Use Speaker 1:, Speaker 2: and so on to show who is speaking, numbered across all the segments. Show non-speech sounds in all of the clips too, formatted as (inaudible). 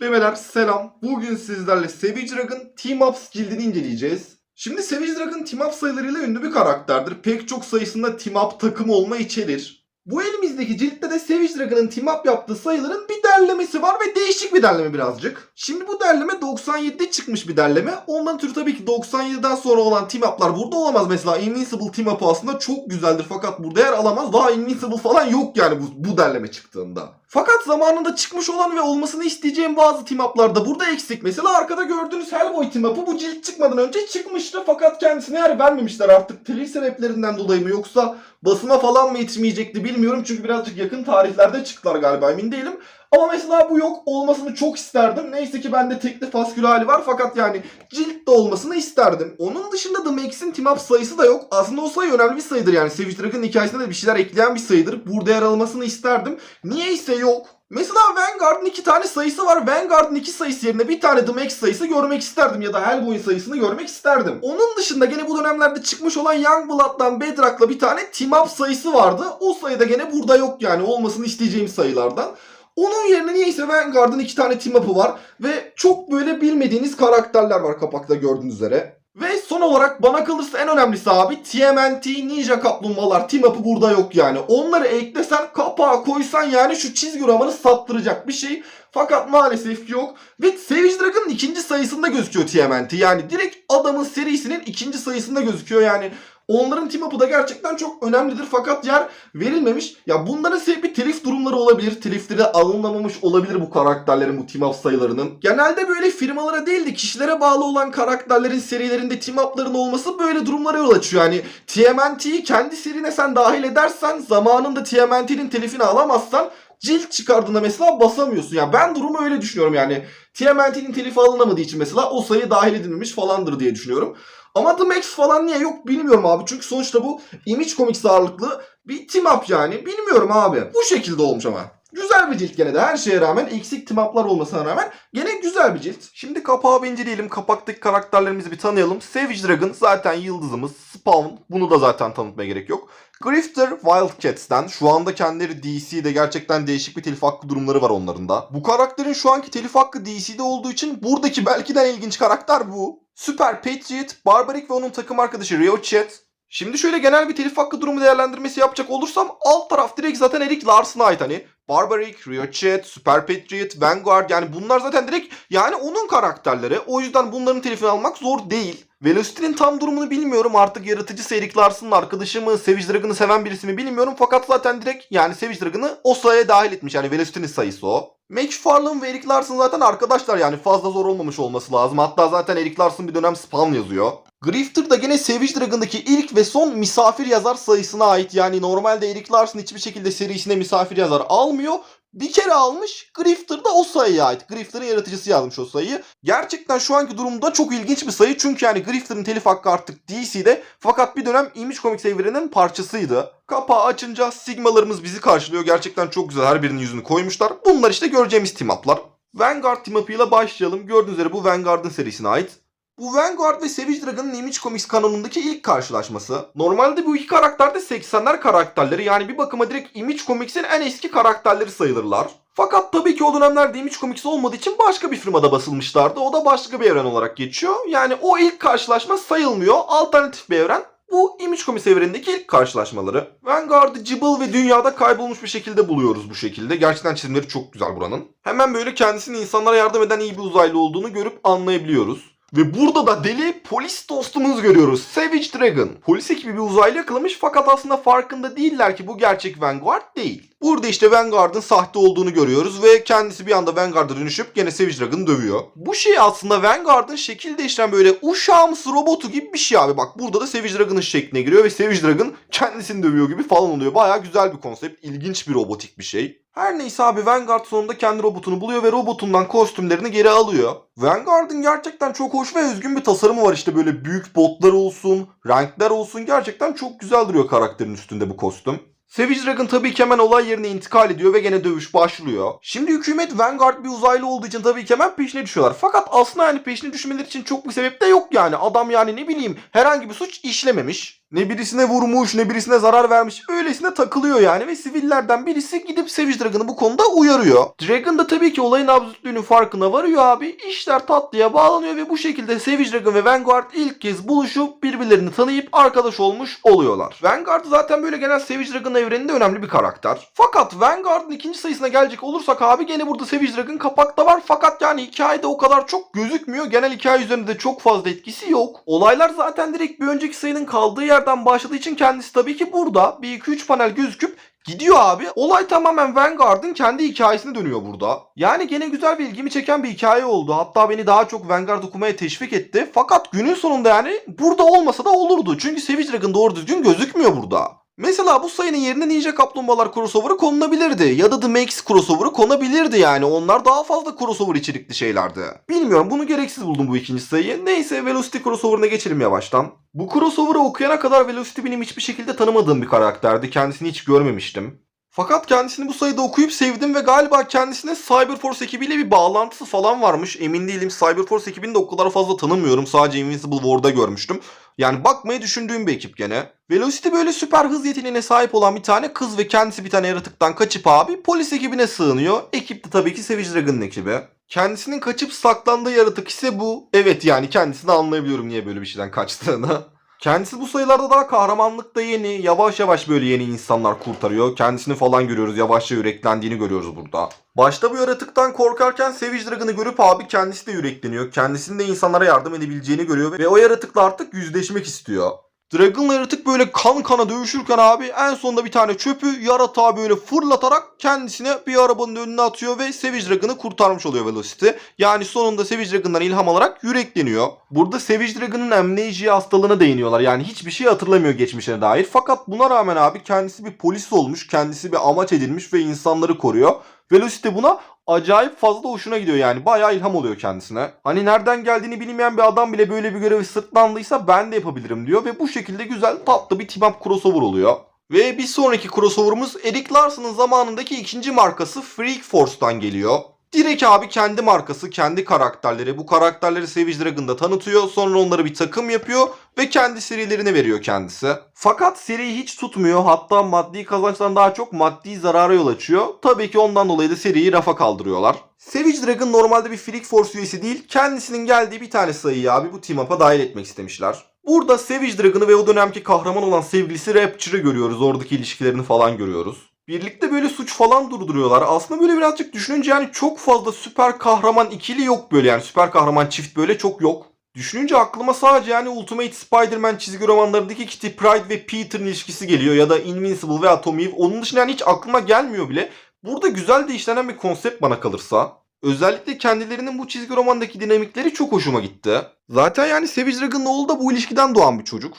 Speaker 1: Bebeler selam. Bugün sizlerle Savage Dragon Team Ups cildini inceleyeceğiz. Şimdi Savage Dragon Team Up sayılarıyla ünlü bir karakterdir. Pek çok sayısında Team Up takım olma içerir. Bu elimizdeki ciltte de Savage Dragon'ın Team Up yaptığı sayıların bir derlemesi var ve değişik bir derleme birazcık. Şimdi bu derleme 97'de çıkmış bir derleme. Ondan türü tabii ki 97'den sonra olan Team Up'lar burada olamaz. Mesela Invincible Team Up aslında çok güzeldir fakat burada yer alamaz. Daha Invincible falan yok yani bu, bu derleme çıktığında. Fakat zamanında çıkmış olan ve olmasını isteyeceğim bazı team up'lar da burada eksik. Mesela arkada gördüğünüz Hellboy team up'ı bu cilt çıkmadan önce çıkmıştı fakat kendisine yer vermemişler artık. Telif sebeplerinden dolayı mı yoksa basıma falan mı yetişmeyecekti bilmiyorum. Çünkü birazcık yakın tarihlerde çıktılar galiba emin değilim. Ama mesela bu yok olmasını çok isterdim. Neyse ki bende tekli faskül hali var fakat yani cilt de olmasını isterdim. Onun dışında The Max'in team up sayısı da yok. Aslında o sayı önemli bir sayıdır yani. Savage Dragon'ın hikayesinde de bir şeyler ekleyen bir sayıdır. Burada yer almasını isterdim. Niyeyse yok. Mesela Vanguard'ın iki tane sayısı var. Vanguard'ın iki sayısı yerine bir tane The Max sayısı görmek isterdim ya da Hellboy sayısını görmek isterdim. Onun dışında gene bu dönemlerde çıkmış olan Youngblood'dan Bedrock'la bir tane Team Up sayısı vardı. O sayıda gene burada yok yani olmasını isteyeceğim sayılardan. Onun yerine niyeyse Vanguard'ın iki tane team up'ı var ve çok böyle bilmediğiniz karakterler var kapakta gördüğünüz üzere. Ve son olarak bana kalırsa en önemlisi abi TMNT Ninja Kaplumbağalar team up'ı burada yok yani. Onları eklesen kapağa koysan yani şu çizgi romanı sattıracak bir şey. Fakat maalesef yok. Ve Savage Dragon'ın ikinci sayısında gözüküyor TMNT. Yani direkt adamın serisinin ikinci sayısında gözüküyor yani. Onların team up'ı da gerçekten çok önemlidir fakat yer verilmemiş. Ya bunların sebebi telif durumları olabilir. Telifleri alınamamış olabilir bu karakterlerin bu team up sayılarının. Genelde böyle firmalara değil de kişilere bağlı olan karakterlerin serilerinde team up'ların olması böyle durumlara yol açıyor. Yani TMNT'yi kendi serine sen dahil edersen zamanında TMNT'nin telifini alamazsan cilt çıkardığında mesela basamıyorsun. Yani ben durumu öyle düşünüyorum yani. TMNT'nin telifi alınamadığı için mesela o sayı dahil edilmemiş falandır diye düşünüyorum. Ama The Max falan niye yok bilmiyorum abi. Çünkü sonuçta bu Image Comics ağırlıklı bir team up yani. Bilmiyorum abi. Bu şekilde olmuş ama. Güzel bir cilt gene de her şeye rağmen eksik team up'lar olmasına rağmen gene güzel bir cilt. Şimdi kapağı bir inceleyelim. Kapaktaki karakterlerimizi bir tanıyalım. Savage Dragon zaten yıldızımız. Spawn bunu da zaten tanıtmaya gerek yok. Grifter Wildcats'ten şu anda kendileri DC'de gerçekten değişik bir telif hakkı durumları var onların da. Bu karakterin şu anki telif hakkı DC'de olduğu için buradaki belki de en ilginç karakter bu. Super Patriot, Barbaric ve onun takım arkadaşı Rio Chat. Şimdi şöyle genel bir telif hakkı durumu değerlendirmesi yapacak olursam alt taraf direkt zaten Eric Larson'a ait hani. Barbaric, Rio Chat, Super Patriot, Vanguard yani bunlar zaten direkt yani onun karakterleri. O yüzden bunların telifini almak zor değil. Velocity'nin tam durumunu bilmiyorum artık yaratıcısı Eric Larson'ın arkadaşı mı, Savage Dragon'ı seven birisi mi bilmiyorum fakat zaten direkt yani Savage Dragon'ı o sayıya dahil etmiş yani Velocity'nin sayısı o. McFarlane ve Eric Larson zaten arkadaşlar yani fazla zor olmamış olması lazım. Hatta zaten Eric Larson bir dönem spam yazıyor. Grifter da gene Savage Dragon'daki ilk ve son misafir yazar sayısına ait. Yani normalde Eric Larson hiçbir şekilde serisine misafir yazar almıyor. Bir kere almış. Grifter da o sayıya ait. Grifter'ın yaratıcısı yazmış o sayıyı. Gerçekten şu anki durumda çok ilginç bir sayı. Çünkü yani Grifter'ın telif hakkı artık DC'de. Fakat bir dönem Image Comics evreninin parçasıydı. Kapağı açınca Sigma'larımız bizi karşılıyor. Gerçekten çok güzel. Her birinin yüzünü koymuşlar. Bunlar işte göreceğimiz team up'lar. Vanguard team up'ıyla başlayalım. Gördüğünüz üzere bu Vanguard'ın serisine ait. Bu Vanguard ve Savage Dragon'ın Image Comics kanonundaki ilk karşılaşması. Normalde bu iki karakter de 80'ler karakterleri yani bir bakıma direkt Image Comics'in en eski karakterleri sayılırlar. Fakat tabii ki o dönemlerde Image Comics olmadığı için başka bir firmada basılmışlardı. O da başka bir evren olarak geçiyor. Yani o ilk karşılaşma sayılmıyor. Alternatif bir evren. Bu Image Comics evrenindeki ilk karşılaşmaları. Vanguard'ı cıbıl ve dünyada kaybolmuş bir şekilde buluyoruz bu şekilde. Gerçekten çizimleri çok güzel buranın. Hemen böyle kendisinin insanlara yardım eden iyi bir uzaylı olduğunu görüp anlayabiliyoruz. Ve burada da deli polis dostumuz görüyoruz. Savage Dragon. Polis ekibi bir uzaylı yakalamış fakat aslında farkında değiller ki bu gerçek Vanguard değil. Burada işte Vanguard'ın sahte olduğunu görüyoruz ve kendisi bir anda Vanguard'a dönüşüp gene Savage Dragon'ı dövüyor. Bu şey aslında Vanguard'ın şekil değiştiren böyle uşağımsı robotu gibi bir şey abi. Bak burada da Savage Dragon'ın şekline giriyor ve Savage Dragon kendisini dövüyor gibi falan oluyor. Baya güzel bir konsept. ilginç bir robotik bir şey. Her neyse abi Vanguard sonunda kendi robotunu buluyor ve robotundan kostümlerini geri alıyor. Vanguard'ın gerçekten çok hoş ve özgün bir tasarımı var işte böyle büyük botlar olsun, renkler olsun gerçekten çok güzel duruyor karakterin üstünde bu kostüm. Savage Dragon tabii ki hemen olay yerine intikal ediyor ve gene dövüş başlıyor. Şimdi hükümet Vanguard bir uzaylı olduğu için tabii ki hemen peşine düşüyorlar. Fakat aslında yani peşine düşmeleri için çok bir sebep de yok yani. Adam yani ne bileyim herhangi bir suç işlememiş. Ne birisine vurmuş ne birisine zarar vermiş. Öylesine takılıyor yani ve sivillerden birisi gidip Savage Dragon'ı bu konuda uyarıyor. Dragon da tabii ki olayın absürtlüğünün farkına varıyor abi. İşler tatlıya bağlanıyor ve bu şekilde Savage Dragon ve Vanguard ilk kez buluşup birbirlerini tanıyıp arkadaş olmuş oluyorlar. Vanguard zaten böyle genel Savage Dragon evreninde önemli bir karakter. Fakat Vanguard'ın ikinci sayısına gelecek olursak abi gene burada Savage Dragon kapakta var. Fakat yani hikayede o kadar çok gözükmüyor. Genel hikaye üzerinde de çok fazla etkisi yok. Olaylar zaten direkt bir önceki sayının kaldığı yerden başladığı için kendisi tabii ki burada. Bir 2-3 panel gözüküp Gidiyor abi. Olay tamamen Vanguard'ın kendi hikayesine dönüyor burada. Yani gene güzel ve ilgimi çeken bir hikaye oldu. Hatta beni daha çok Vanguard okumaya teşvik etti. Fakat günün sonunda yani burada olmasa da olurdu. Çünkü Savage Dragon doğru düzgün gözükmüyor burada. Mesela bu sayının yerine Ninja Kaplumbağalar crossover'ı konulabilirdi. Ya da The Max crossover'ı konabilirdi yani. Onlar daha fazla crossover içerikli şeylerdi. Bilmiyorum bunu gereksiz buldum bu ikinci sayıyı. Neyse Velocity crossover'ına geçelim yavaştan. Bu crossover'ı okuyana kadar Velocity benim hiçbir şekilde tanımadığım bir karakterdi. Kendisini hiç görmemiştim. Fakat kendisini bu sayıda okuyup sevdim ve galiba kendisine Cyberforce ekibiyle bir bağlantısı falan varmış. Emin değilim. Cyberforce ekibini de o kadar fazla tanımıyorum. Sadece Invincible War'da görmüştüm. Yani bakmayı düşündüğüm bir ekip gene. Velocity böyle süper hız yeteneğine sahip olan bir tane kız ve kendisi bir tane yaratıktan kaçıp abi polis ekibine sığınıyor. Ekip de tabii ki Savage Dragon'ın ekibi. Kendisinin kaçıp saklandığı yaratık ise bu. Evet yani kendisini anlayabiliyorum niye böyle bir şeyden kaçtığını. (laughs) Kendisi bu sayılarda daha kahramanlıkta yeni, yavaş yavaş böyle yeni insanlar kurtarıyor. Kendisini falan görüyoruz, yavaşça yüreklendiğini görüyoruz burada. Başta bu yaratıktan korkarken Savage Dragon'ı görüp abi kendisi de yürekleniyor. Kendisinin de insanlara yardım edebileceğini görüyor ve o yaratıkla artık yüzleşmek istiyor. Dragon'la yaratık böyle kan kana dövüşürken abi en sonunda bir tane çöpü yaratığa böyle fırlatarak kendisine bir arabanın önüne atıyor ve Savage Dragon'ı kurtarmış oluyor Velocity. Yani sonunda Savage Dragon'dan ilham alarak yürekleniyor. Burada Savage Dragon'ın amnesia hastalığına değiniyorlar. Yani hiçbir şey hatırlamıyor geçmişine dair. Fakat buna rağmen abi kendisi bir polis olmuş, kendisi bir amaç edilmiş ve insanları koruyor. Velocity buna acayip fazla hoşuna gidiyor yani. Bayağı ilham oluyor kendisine. Hani nereden geldiğini bilmeyen bir adam bile böyle bir görevi sırtlandıysa ben de yapabilirim diyor. Ve bu şekilde güzel tatlı bir team up crossover oluyor. Ve bir sonraki crossover'ımız Eric Larson'ın zamanındaki ikinci markası Freak Force'tan geliyor. Direkt abi kendi markası, kendi karakterleri. Bu karakterleri Savage Dragon'da tanıtıyor. Sonra onları bir takım yapıyor ve kendi serilerine veriyor kendisi. Fakat seriyi hiç tutmuyor. Hatta maddi kazançtan daha çok maddi zarara yol açıyor. Tabii ki ondan dolayı da seriyi rafa kaldırıyorlar. Savage Dragon normalde bir Freak Force üyesi değil. Kendisinin geldiği bir tane sayıyı abi bu team up'a dahil etmek istemişler. Burada Savage Dragon'ı ve o dönemki kahraman olan sevgilisi Rapture'ı görüyoruz. Oradaki ilişkilerini falan görüyoruz. Birlikte böyle suç falan durduruyorlar. Aslında böyle birazcık düşününce yani çok fazla süper kahraman ikili yok böyle yani süper kahraman çift böyle çok yok. Düşününce aklıma sadece yani Ultimate Spider-Man çizgi romanlarındaki Kitty Pryde ve Peter'ın ilişkisi geliyor ya da Invincible ve Atom Eve. Onun dışında yani hiç aklıma gelmiyor bile. Burada güzel de işlenen bir konsept bana kalırsa. Özellikle kendilerinin bu çizgi romandaki dinamikleri çok hoşuma gitti. Zaten yani Savage Dragon'ın oğlu da bu ilişkiden doğan bir çocuk.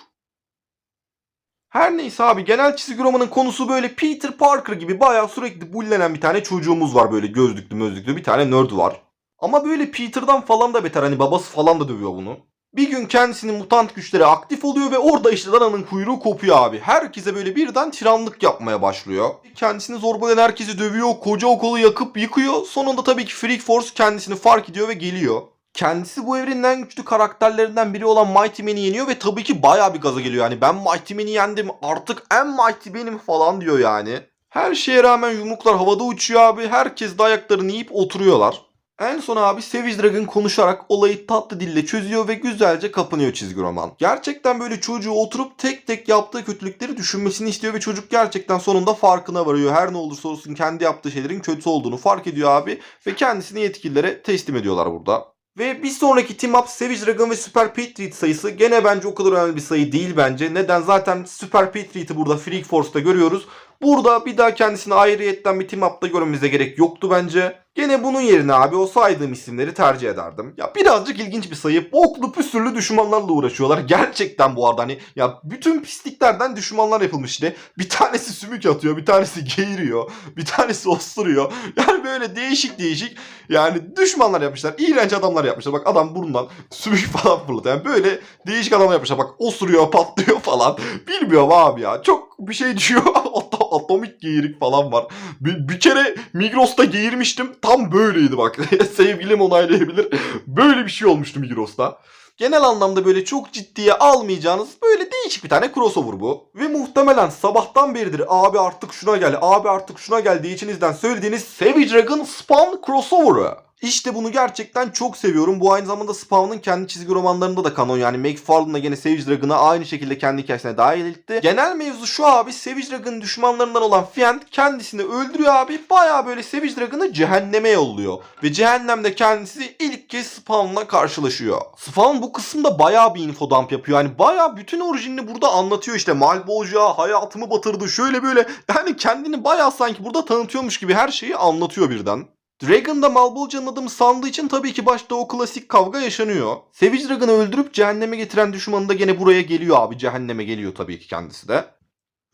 Speaker 1: Her neyse abi genel çizgi romanın konusu böyle Peter Parker gibi bayağı sürekli bullenen bir tane çocuğumuz var böyle gözlüklü mözlüklü bir tane nerd var. Ama böyle Peter'dan falan da beter hani babası falan da dövüyor bunu. Bir gün kendisinin mutant güçleri aktif oluyor ve orada işte Lana'nın kuyruğu kopuyor abi. Herkese böyle birden tiranlık yapmaya başlıyor. Kendisini zorbalayan herkesi dövüyor, koca okulu yakıp yıkıyor. Sonunda tabii ki Freak Force kendisini fark ediyor ve geliyor. Kendisi bu evrenin en güçlü karakterlerinden biri olan Mighty Man'i yeniyor ve tabii ki bayağı bir gaza geliyor. Yani ben Mighty Man'i yendim artık en Mighty benim falan diyor yani. Her şeye rağmen yumruklar havada uçuyor abi. Herkes de ayaklarını yiyip oturuyorlar. En son abi Savage Dragon konuşarak olayı tatlı dille çözüyor ve güzelce kapanıyor çizgi roman. Gerçekten böyle çocuğu oturup tek tek yaptığı kötülükleri düşünmesini istiyor ve çocuk gerçekten sonunda farkına varıyor. Her ne olursa olsun kendi yaptığı şeylerin kötü olduğunu fark ediyor abi ve kendisini yetkililere teslim ediyorlar burada. Ve bir sonraki Team Up Savage Dragon ve Super Patriot sayısı gene bence o kadar önemli bir sayı değil bence. Neden? Zaten Super Patriot'ı burada Freak Force'da görüyoruz. Burada bir daha kendisini ayrıyetten bir Team Up'ta görmemize gerek yoktu bence. Gene bunun yerine abi o saydığım isimleri tercih ederdim. Ya birazcık ilginç bir sayı. Boklu püsürlü düşmanlarla uğraşıyorlar. Gerçekten bu arada hani ya bütün pisliklerden düşmanlar yapılmış işte. Bir tanesi sümük atıyor, bir tanesi geğiriyor, bir tanesi osturuyor. Yani böyle değişik değişik yani düşmanlar yapmışlar. İğrenç adamlar yapmışlar. Bak adam burnundan sümük (laughs) falan fırlatıyor. Yani böyle değişik adamlar yapmışlar. Bak osuruyor, patlıyor falan. Bilmiyorum abi ya. Çok bir şey düşüyor. (laughs) Atomik geyirik falan var. Bir, bir kere Migros'ta geğirmiştim. Tam böyleydi bak. (laughs) Sevgilim onaylayabilir. Böyle bir şey olmuştu Migros'ta. Genel anlamda böyle çok ciddiye almayacağınız böyle değişik bir tane crossover bu. Ve muhtemelen sabahtan beridir abi artık şuna gel, abi artık şuna gel diye içinizden söylediğiniz Savage Dragon Spawn crossover'ı. İşte bunu gerçekten çok seviyorum. Bu aynı zamanda Spawn'ın kendi çizgi romanlarında da kanon. Yani McFarlane da gene Savage Dragon'ı aynı şekilde kendi hikayesine dahil etti. Genel mevzu şu abi Savage Dragon'ın düşmanlarından olan Fiend kendisini öldürüyor abi. Baya böyle Savage Dragon'ı cehenneme yolluyor. Ve cehennemde kendisi ilk kez Spawn'la karşılaşıyor. Spawn bu kısımda baya bir info dump yapıyor. Yani baya bütün orijinini burada anlatıyor işte. Malbolja hayatımı batırdı şöyle böyle. Yani kendini baya sanki burada tanıtıyormuş gibi her şeyi anlatıyor birden. Dragon da Malbolca'nın adımı sandığı için tabii ki başta o klasik kavga yaşanıyor. Savage Dragon'ı öldürüp cehenneme getiren düşmanı da gene buraya geliyor abi. Cehenneme geliyor tabii ki kendisi de.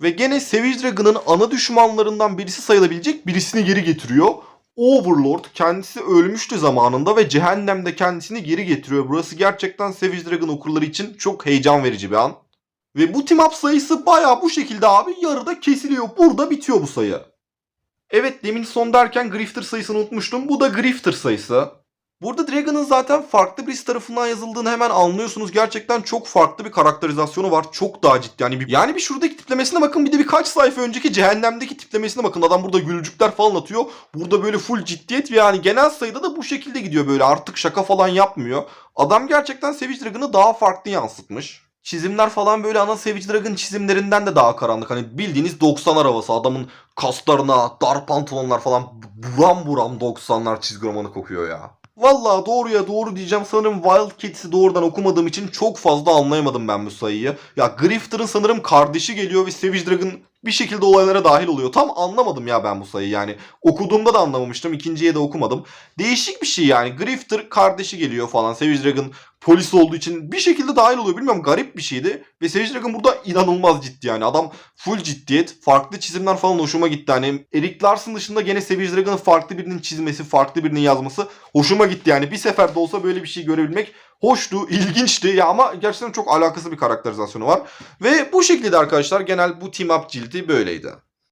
Speaker 1: Ve gene Savage Dragon'ın ana düşmanlarından birisi sayılabilecek birisini geri getiriyor. Overlord kendisi ölmüştü zamanında ve cehennemde kendisini geri getiriyor. Burası gerçekten Savage Dragon okurları için çok heyecan verici bir an. Ve bu team up sayısı baya bu şekilde abi yarıda kesiliyor. Burada bitiyor bu sayı. Evet demin son derken Grifter sayısını unutmuştum. Bu da Grifter sayısı. Burada Dragon'ın zaten farklı birisi tarafından yazıldığını hemen anlıyorsunuz. Gerçekten çok farklı bir karakterizasyonu var. Çok daha ciddi. Yani bir, yani bir şuradaki tiplemesine bakın bir de birkaç sayfa önceki cehennemdeki tiplemesine bakın. Adam burada gülücükler falan atıyor. Burada böyle full ciddiyet ve yani genel sayıda da bu şekilde gidiyor böyle. Artık şaka falan yapmıyor. Adam gerçekten Savage Dragon'ı daha farklı yansıtmış. Çizimler falan böyle ana Savage Dragon çizimlerinden de daha karanlık. Hani bildiğiniz 90'lar havası. Adamın kaslarına, dar pantolonlar falan buram buram 90'lar çizgi romanı kokuyor ya. Vallahi doğruya doğru diyeceğim. Sanırım Wildcats'i doğrudan okumadığım için çok fazla anlayamadım ben bu sayıyı. Ya Grifter'ın sanırım kardeşi geliyor ve Savage Dragon bir şekilde olaylara dahil oluyor. Tam anlamadım ya ben bu sayıyı yani. Okuduğumda da anlamamıştım. ikinciye de okumadım. Değişik bir şey yani. Grifter kardeşi geliyor falan. Savage Dragon polis olduğu için bir şekilde dahil oluyor. Bilmiyorum garip bir şeydi. Ve Savage Dragon burada inanılmaz ciddi yani. Adam full ciddiyet. Farklı çizimler falan hoşuma gitti. Hani Eric Larson dışında gene Savage Dragon'ın farklı birinin çizmesi, farklı birinin yazması hoşuma gitti yani. Bir seferde olsa böyle bir şey görebilmek hoştu, ilginçti ya ama gerçekten çok alakası bir karakterizasyonu var. Ve bu şekilde arkadaşlar genel bu team up cildi böyleydi.